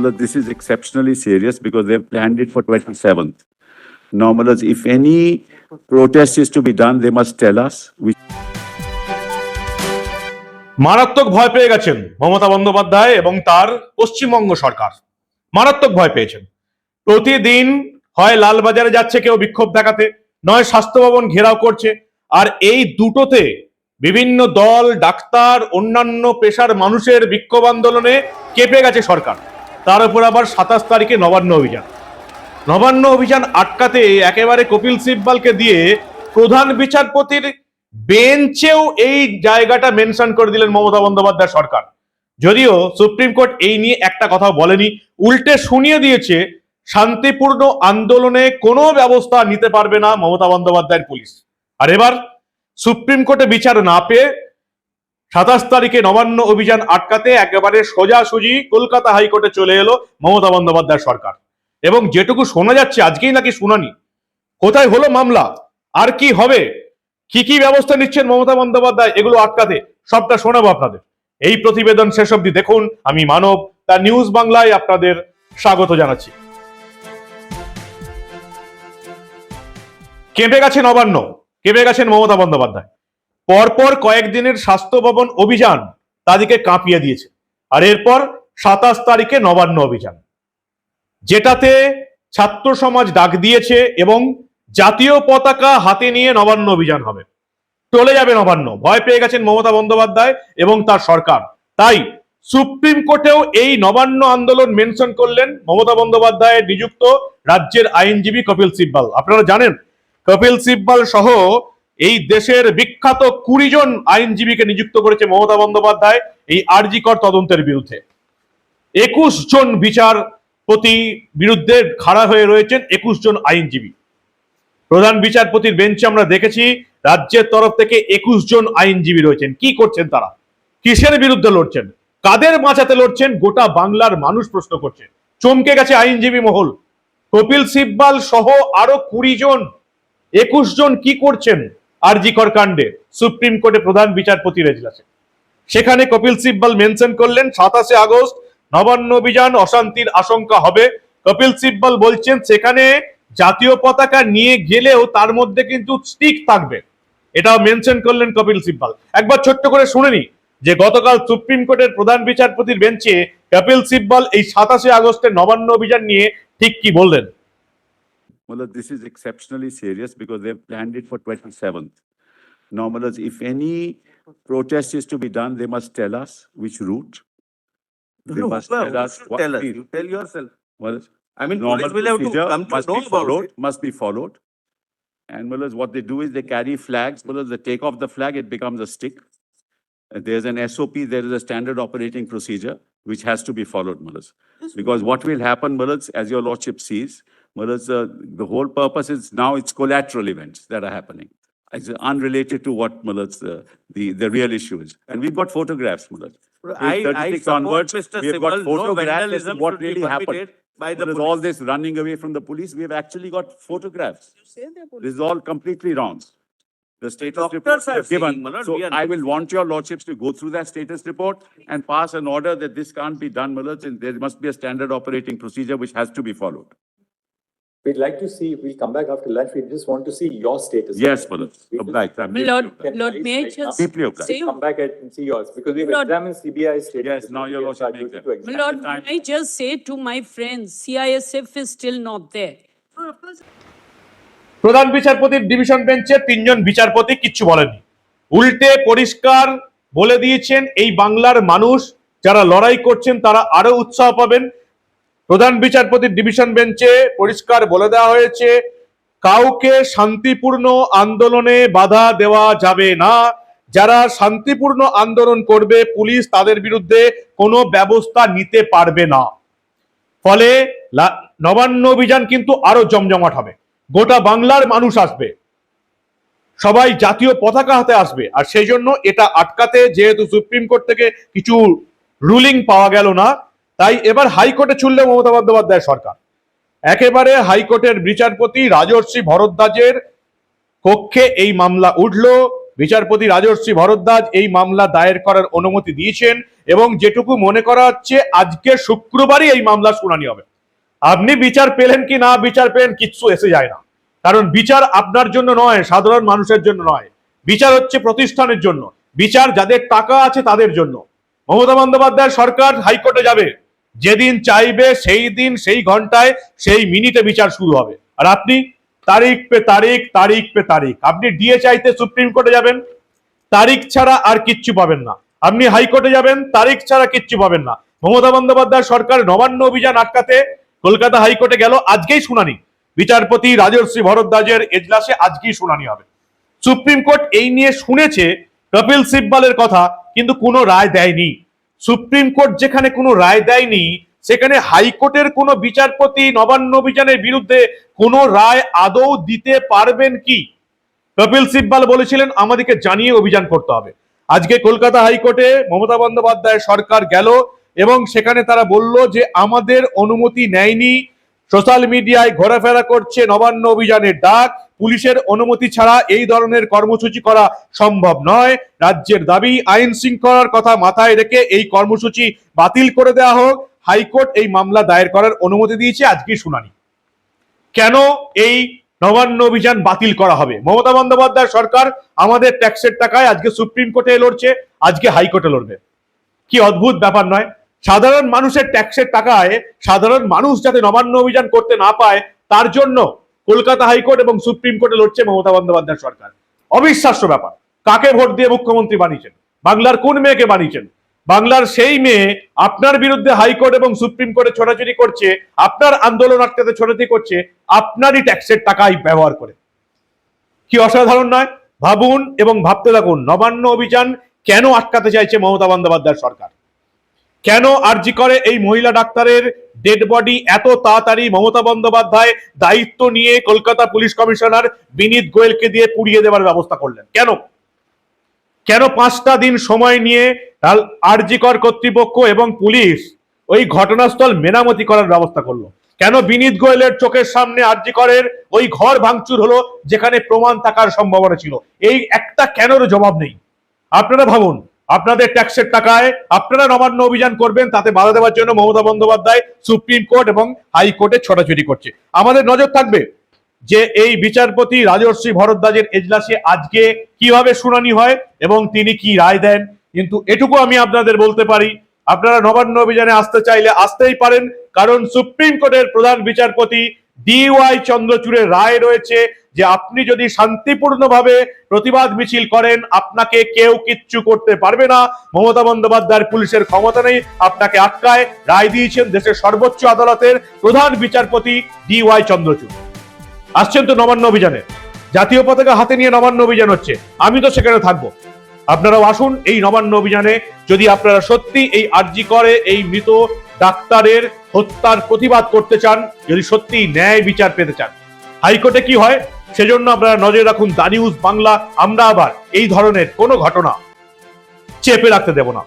Malad, this is exceptionally serious because they've planned it for 27th. Now, if any protest is to be done, they must tell us. We মারাত্মক ভয় পেয়ে গেছেন মমতা বন্দ্যোপাধ্যায় এবং তার পশ্চিমবঙ্গ সরকার মারাত্মক ভয় পেয়েছেন প্রতিদিন হয় লালবাজারে যাচ্ছে কেউ বিক্ষোভ দেখাতে নয় স্বাস্থ্য ভবন ঘেরাও করছে আর এই দুটোতে বিভিন্ন দল ডাক্তার অন্যান্য পেশার মানুষের বিক্ষোভ আন্দোলনে কেঁপে গেছে সরকার তার উপর আবার সাতাশ তারিখে নবান্ন অভিযান। নবান্ন অভিযান আটকাতে একেবারে কপিল সিব্বালকে দিয়ে প্রধান বিচারপতির বেঞ্চেও এই জায়গাটা মেনশন করে দিলেন মমতা বন্দ্যোপাধ্যায় সরকার। যদিও সুপ্রিম কোর্ট এই নিয়ে একটা কথা বলেনি, উল্টে শুনিয়ে দিয়েছে, শান্তিপূর্ণ আন্দোলনে কোনো ব্যবস্থা নিতে পারবে না মমতা বন্দ্যোপাধ্যায়ের পুলিশ। আর এবার সুপ্রিম কোর্টে বিচার না পেয়ে সাতাশ তারিখে নবান্ন অভিযান আটকাতে একেবারে সোজাসুজি কলকাতা হাইকোর্টে চলে এলো মমতা বন্দ্যোপাধ্যায় সরকার। এবং যেটুকু শোনা যাচ্ছে, আজকেই নাকি শুনানি। কোথায় হলো মামলা? আর কি হবে? কি কি ব্যবস্থা নিচ্ছেন মমতা বন্দ্যোপাধ্যায় এগুলো আটকাতে? সবটা শোনাবো আপনাদের। এই প্রতিবেদন শেষ অবধি দেখুন। আমি মানব তার নিউজ বাংলায় আপনাদের স্বাগত জানাচ্ছি। কেঁপে গেছে নবান্ন। কেঁপে গেছেন মমতা বন্দ্যোপাধ্যায়। পরপর কয়েকদিনের স্বাস্থ্য ভবন অভিযান তাদেরকে কাঁপিয়ে দিয়েছে। আর এরপর সাতাশ তারিখে নবান্ন অভিযান। যেটাতে ছাত্র সমাজ ডাক দিয়েছে এবং জাতীয় পতাকা হাতে নিয়ে নবান্ন অভিযান হবে। চলে যাবে নবান্ন। ভয় পেয়ে গেছেন মমতা বন্দ্যোপাধ্যায় এবং তার সরকার। তাই সুপ্রিম কোর্টেও এই নবান্ন আন্দোলন মেনশন করলেন মমতা বন্দ্যোপাধ্যায়ের নিযুক্ত রাজ্যের আইনজীবী কপিল সিব্বাল। আপনারা জানেন, কপিল সিব্বাল সহ এই দেশের বিখ্যাত কুড়ি জন আইনজীবীকে নিযুক্ত করেছে মমতা বন্দ্যোপাধ্যায় এই আরজিকর তদন্তের বিরুদ্ধে। একুশ জন বিচারপতি বিরুদ্ধে খাড়া হয়ে রয়েছেন একুশ জন আইনজীবী। প্রধান বিচারপতির বেঞ্চে আমরা দেখেছি, রাজ্যের তরফ থেকে একুশ জন আইনজীবী রয়েছেন। কি করছেন তারা? কিসের বিরুদ্ধে লড়ছেন? কাদের বাঁচাতে লড়ছেন? গোটা বাংলার মানুষ প্রশ্ন করছে। চমকে গেছে আইনজীবী মহল। কপিল সিব্বাল সহ আরও কুড়ি জন, একুশ জন কি করছেন? আরজিকর কাণ্ডে সুপ্রিম কোর্টে প্রধান বিচারপতির এজলাসে সেখানে কপিল সিব্বাল মেনশন করলেন, সাতাশে আগস্ট নবান্ন অভিযান অশান্তির আশঙ্কা হবে। কপিল সিব্বাল বলছেন, সেখানে জাতীয় পতাকা নিয়ে গেলেও তার মধ্যে কিন্তু স্টিক থাকবে। এটাও মেনশন করলেন কপিল সিব্বাল। একবার ছোট্ট করে শুনে নি যে গতকাল সুপ্রিম কোর্টের প্রধান বিচারপতির বেঞ্চে কপিল সিব্বাল এই সাতাশে আগস্টের নবান্ন অভিযান নিয়ে ঠিক কি বললেন? Malad, this is exceptionally serious because they've planned it for 27th. Now, Malad, if any protest is to be done, they must tell us which route. They No, must well, tell who us should what tell us? You tell yourself. Well, I mean, normal police will have to procedure come to must know be about followed, it. must be followed. And Mullahs, what they do is they carry flags, Mullahs, they take off the flag, it becomes a stick. Uh, There's an SOP, there is a standard operating procedure which has to be followed, Mullahs. Because what will happen, Mullahs, as your lordship sees, Mullahs, uh, the whole purpose is now it's collateral events that are happening. It's unrelated to what Mullahs, uh, the, the real issue is. And we've got photographs, Mullahs. I, I support onwards, Mr. we have got no photographs as to vandalism what should be really happened. permitted by the all police. this running away from the police, we have actually got photographs. This is all completely wrong. The status report are given. So we are I will want your lordships to go through that status report and pass an order that this can't be done, Malad, and there must be a standard operating procedure which has to be followed. We'd like to see, we'll come back after lunch, we just want to see your status. Yes, Malad, We just- obliged, I'm deeply Lord, obliged. Lord, may I just Deeply obliged. say, Come back and see yours, because we've Lord- examined CBI's status. Yes, now your lordship make them. Lord, may I just say to my friends, CISF is still not there. প্রধান বিচারপতির division বেঞ্চে তিনজন বিচারপতি কিচ্ছু বলেননি উল্টে পরিষ্কার বলে দিয়েছেন এই বাংলার মানুষ যারা লড়াই করছেন তারা আরও উৎসাহ পাবেন প্রধান বিচারপতির ডিভিশন বেঞ্চে পরিষ্কার বলে দেওয়া হয়েছে, কাউকে শান্তিপূর্ণ আন্দোলনে বাধা দেওয়া যাবে না। যারা শান্তিপূর্ণ আন্দোলন করবে, পুলিশ তাদের বিরুদ্ধে কোনো ব্যবস্থা নিতে পারবে না। ফলে নবান্ন অভিযান কিন্তু আরও জমজমাট হবে। গোটা বাংলার মানুষ আসবে। সবাই জাতীয় পতাকা হাতে আসবে। আর সেই জন্য এটা আটকাতে যেহেতু সুপ্রিম কোর্ট থেকে কিছু রুলিং পাওয়া গেল না তাই এবার হাইকোর্টে ছুড়ল মমতা বন্দ্যোপাধ্যায় সরকার। একেবারে হাইকোর্টের বিচারপতি রাজর্ষি ভরদ্বাজের কক্ষে এই মামলা উঠল। বিচারপতি রাজর্ষি ভরদ্বাজ এই মামলা দায়ের করার অনুমতি দিয়েছেন এবং যেটুকু মনে করা হচ্ছে, আজকে শুক্রবারই এই মামলা শুনানি হবে। আপনি বিচার পেলেন কি না, বিচার পেলেন কিচ্ছু এসে যায় না। কারণ বিচার আপনার জন্য নয়, সাধারণ মানুষের জন্য নয়। বিচার হচ্ছে প্রতিষ্ঠানের জন্য। বিচার যাদের টাকা আছে তাদের জন্য। মমতা বন্দ্যোপাধ্যায় সরকার হাইকোর্টে যাবে। যেদিন চাইবে সেই দিন, সেই ঘন্টায়, সেই মিনিটে বিচার শুরু হবে। আর আপনি তারিখ পে তারিখ তারিখ পে তারিখ। আপনি ডিএ চাইতে সুপ্রিম কোর্টে যাবেন, তারিখ ছাড়া আর কিচ্ছু পাবেন না। আপনি হাইকোর্টে যাবেন, তারিখ ছাড়া কিচ্ছু পাবেন না। মমতা বন্দ্যোপাধ্যায় সরকার নবান্ন অভিযান আটকাতে কলকাতা হাইকোর্টে গেল, আজকেই শুনানি। বিচারপতি রাজর্ষি ভরদ্বাজের এজলাসে আজকেই শুনানি হবে। সুপ্রিম কোর্ট এই নিয়ে শুনেছে কপিল সিব্বালের কথা, কিন্তু কোনো রায় দেয়নি। সুপ্রিম কোর্ট যেখানে কোনো রায় দেয়নি, সেখানে হাইকোর্টের কোনো বিচারপতি নবান্ন অভিযানের বিরুদ্ধে কোনো রায় আদৌ দিতে পারবেন কি? কপিল সিব্বাল বলেছিলেন, আমাদেরকে জানিয়ে অভিযান করতে হবে। আজকে কলকাতা হাইকোর্টে মমতা বন্দ্যোপাধ্যায় সরকার গেল এবং সেখানে তারা বলল যে আমাদের অনুমতি নেয়নি। সোশ্যাল মিডিয়ায় ঘোরাফেরা করছে নবান্ন অভিযানের ডাক পুলিশের অনুমতি ছাড়া এই ধরনের কর্মসূচি করা সম্ভব নয়। রাজ্যের দাবি, আইন শৃঙ্খলার কথা মাথায় রেখে এই কর্মসূচি বাতিল করে দেওয়া হোক। হাইকোর্ট এই মামলা দায়ের করার অনুমতি দিয়েছে আজকে শুনানি। কেন এই নবান্ন অভিযান বাতিল করা হবে? মমতা বন্দ্যোপাধ্যায় সরকার আমাদের ট্যাক্সের টাকায় আজকে সুপ্রিম কোর্টে লড়ছে, আজকে হাইকোর্টে লড়বে। কি অদ্ভুত ব্যাপার নয়? সাধারণ মানুষের ট্যাক্সের টাকায় সাধারণ মানুষ যাতে নবান্ন অভিযান করতে না পায়, তার জন্য কলকাতা হাইকোর্ট এবং সুপ্রিম কোর্টে লড়ছে মমতা বন্দ্যোপাধ্যায় সরকার। অবিশ্বাস্য ব্যাপার। কাকে ভোট দিয়ে মুখ্যমন্ত্রী বানিয়েছেন? বাংলার কোন মেয়েকে বানিয়েছেন? বাংলার সেই মেয়ে আপনার বিরুদ্ধে হাইকোর্ট এবং সুপ্রিম কোর্টে ছোটাছুটি করছে, আপনার আন্দোলন আটকাতে ছোটাছুটি করছে, আপনারই ট্যাক্সের টাকাই ব্যবহার করে। কি অসাধারণ নয়? ভাবুন এবং ভাবতে থাকুন, নবান্ন অভিযান কেন আটকাতে চাইছে মমতা বন্দ্যোপাধ্যায় সরকার? কেন আরজি করে এই মহিলা ডাক্তারের ডেড বডি এত তাড়াতাড়ি? মমতা বন্দ্যোপাধ্যায় দায়িত্ব নিয়ে কলকাতা পুলিশ কমিশনার বিনীত গোয়েলকে দিয়ে পুড়িয়ে দেওয়ার ব্যবস্থা করলেন। কেন? কেন পাঁচটা দিন সময় নিয়ে আরজিকর কর্তৃপক্ষ এবং পুলিশ ওই ঘটনাস্থল মেরামতি করার ব্যবস্থা করল? কেন বিনীত গোয়েলের চোখের সামনে আরজিকরের ওই ঘর ভাঙচুর হলো যেখানে প্রমাণ থাকার সম্ভাবনা ছিল? এই একটা কেনর জবাব নেই। আপনারা ভাবুন আপনাদের ট্যাক্সের টাকায় আপনারা নবান্ন অভিযান করবেন, তাতে বাধা দেওয়ার জন্য মমতা বন্দ্যোপাধ্যায় সুপ্রিম কোর্ট এবং হাইকোর্টে ছোটাছুটি করছে। আমাদের নজর থাকবে যে এই বিচারপতি রাজর্ষি ভরদ্বাজের এজলাসে আজকে কীভাবে শুনানি হয় এবং তিনি কি রায় দেন। কিন্তু এটুকু আমি আপনাদের বলতে পারি, আপনারা নবান্ন অভিযানে আসতে চাইলে আসতেই পারেন, কারণ সুপ্রিম কোর্টের প্রধান বিচারপতি ডিওয়াই চন্দ্রচূড়ের রায় রয়েছে যে আপনি যদি শান্তিপূর্ণভাবে প্রতিবাদ মিছিল করেন, আপনাকে কেউ কিচ্ছু করতে পারবে না। মমতা বন্দ্যোপাধ্যায়ের পুলিশের ক্ষমতা নেই, আপনাকে আটকায়। রায় দিয়েছেন দেশের সর্বোচ্চ আদালতের প্রধান বিচারপতি ডিওয়াই চন্দ্রচূড় আসছেন তো নবান্ন অভিযানে। জাতীয় পতাকা হাতে নিয়ে নবান্ন অভিযান হচ্ছে। আমি তো সেখানে থাকব। আপনারাও আসুন এই নবান্ন অভিযানে। যদি আপনারা সত্যি এই আর্জি করে, এই মৃত ডাক্তারের হত্যার প্রতিবাদ করতে চান, যদি সত্যি ন্যায় বিচার পেতে চান। হাইকোর্টে কি হয়? সেজন্য আপনারা নজরে রাখুন দা নিউজ বাংলা। আমরা আবার এই ধরনের কোনো ঘটনা চেপে রাখতে দেব না।